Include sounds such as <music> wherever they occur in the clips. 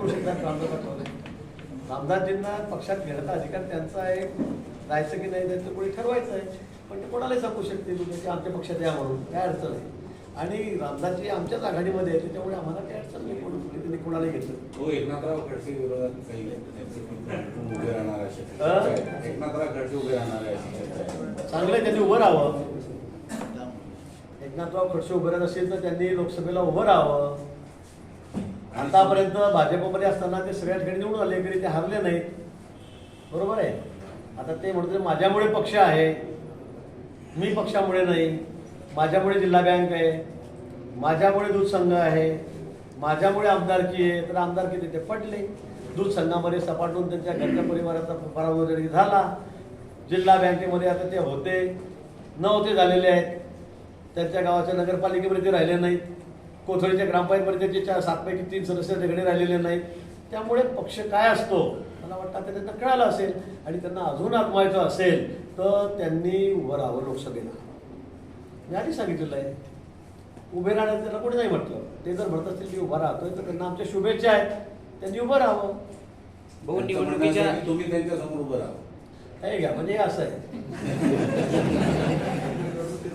करू शकतात रामदास आठवले रामदासजींना पक्षात घेण्याचा अधिकार त्यांचा आहे. जायचं की नाही जायचं कोणी ठरवायचं आहे. पण ते कोणालाही सांगू शकते तुम्ही की आमच्या पक्षात या म्हणून. काय अडचण आहे? आणि रामदासजी आमच्याच आघाडीमध्ये आहे त्याच्यामुळे आम्हाला काही अडचण नाही. कोणी त्यांनी कोणालाही घेतलं. हो एकनाथराव खडसे विरोधात काही उभे राहणार अशी चर्चा अं? आहे. एकनाथराव खडसे उभे राहणार आहे. चांगलं आहे, त्यांनी उभं राहावं. एकनाथराव खडसे उभं राहत असेल तर त्यांनी लोकसभेला उभं राहावं. आतापर्यंत भाजपमध्ये असताना ते सगळ्या ठिकाणी निवडून आले तरी ते हरले नाहीत. बरोबर आहे? आता ते म्हणतो माझ्यामुळे पक्ष आहे मी पक्षामुळे नाही माझ्यामुळे जिल्हा बँक आहे माझ्यामुळे दूध संघ आहे माझ्यामुळे आमदारकी आहे. तर आमदारकी तिथे पडले. दूध संघामध्ये सपाटून त्यांच्या घरच्या परिवाराचा पराभव जरी झाला. जिल्हा बँकेमध्ये आता ते होते नव्हते झालेले आहेत. त्यांच्या गावाच्या नगरपालिकेमध्ये ते राहिले नाहीत. कोथळीच्या ग्रामपंचायतमध्ये त्याचे चार सातपैकी तीन सदस्य तिकडे राहिलेले नाहीत. त्यामुळे पक्ष काय असतो? मला वाटतं आता त्यांना कळालं असेल आणि त्यांना अजून आत्मायचं असेल तर त्यांनी उभं राहावं लोकसभेला मी आधी सांगितलेलं आहे. उभे राहण्याचं त्याला कोणी नाही म्हटलं. ते जर म्हणत असतील की उभा राहतोय तर त्यांना आमच्या शुभेच्छा आहेत. त्यांनी उभं राहावं. त्यांचं निवडणुकीच्या तुम्ही त्यांच्यासमोर उभं राहा. हे घ्या म्हणजे हे असं आहे. <laughs>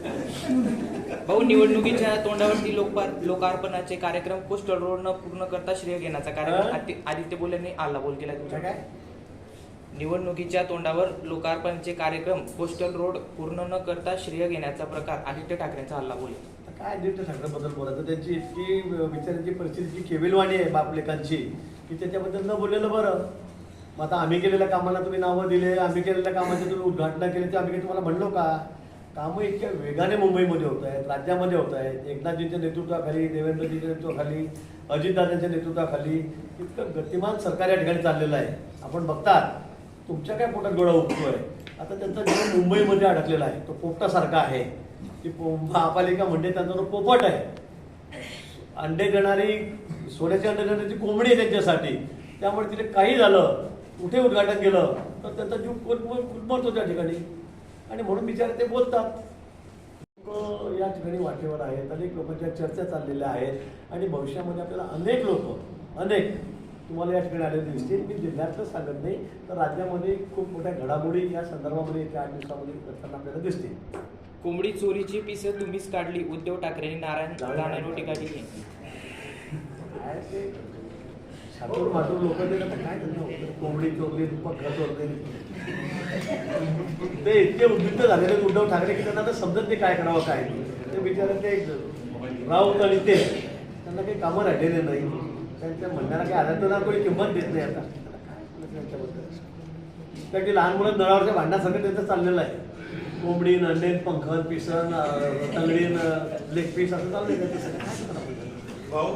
भाऊ निवडणुकीच्या तोंडावरती लोकपार लोकार्पणाचे कार्यक्रम कोस्टल रोड न पूर्ण करता श्रेय घेण्याचा कार्यक्रम? आदि- आदित्य बोल यांनी आला बोल केला काय तुमच्या काय? निवडणुकीच्या तोंडावर लोकार्पणाचे कार्यक्रम कोस्टल रोड पूर्ण न करता श्रेय घेण्याचा प्रकार आदित्य ठाकरेंचा हल्ला बोल. काय आदित्य ठाकरेबद्दल बोलायचं? त्यांची इतकी विचारांची परिस्थिती केविलवाणी आहे बापलेकांची की त्याच्याबद्दल न बोललेलं बरं. मग आता आम्ही केलेल्या कामाला तुम्ही नावं दिले आम्ही केलेल्या कामाची तुम्ही उद्घाटना केली ते आम्ही काही तुम्हाला म्हणलो का? कामं इतक्या वेगाने मुंबईमध्ये होत आहेत राज्यामध्ये होत आहेत. एकनाथजींच्या नेतृत्वाखाली देवेंद्रजींच्या नेतृत्वाखाली अजितदादांच्या नेतृत्वाखाली इतकं गतिमान सरकार या ठिकाणी चाललेलं आहे. आपण बघतात तुमच्या काय पोटात गोळा उठतोय? आता त्यांचा जीवन मुंबईमध्ये अडकलेला आहे. तो पोपटासारखा आहे. ती पो महापालिका म्हणजे त्यांचा तो पोपट आहे. अंडे देणारी सोन्याचे अंडे देणारी कोंबडी आहे त्यांच्यासाठी त्यामुळे तिथे काही झालं कुठे उद्घाटन केलं तर त्यांचा जीव कुटमरतो त्या ठिकाणी. आणि म्हणून बिचारे ते बोलतात. लोक या ठिकाणी वाटेवर आहेत अनेक लोकांच्या चर्चा चाललेल्या आहेत आणि भविष्यामध्ये आपल्याला अनेक लोक अनेक तुम्हाला या ठिकाणी आलेले दिसतील. मी जिल्ह्यातलं सांगत नाही तर राज्यामध्ये खूप मोठ्या घडामोडी या संदर्भामध्ये येत्या आठ दिवसामध्ये घडताना आपल्याला दिसतील. कोंबडी चोरीची पिसं तुम्हीच काढली उद्धव ठाकरेंनी नारायण राणेंवर टीका केली. काय ते? लोक ते काय त्यांना? कोंबडी चोरली पक्का चोरली ते इतके उद्युक्त झालेले उद्धव ठाकरे की त्यांना आता समजत नाही काय करावं काय ते बिचारे ते राऊत आणि ते त्यांना काही कामं राहिलेले नाही. त्यांच्या म्हणण्याला काही आधार कोणी किंमत देत नाही आता. त्यांच्याबद्दल कारण की लहान मुलं नळावरच्या भांडणासारखं त्यांचं चाललेलं आहे. कोंबडी नंडेन पंखन पिसन तंगडीन लेग पीस असं चाललंय त्यांचं. सगळं. काय भाऊ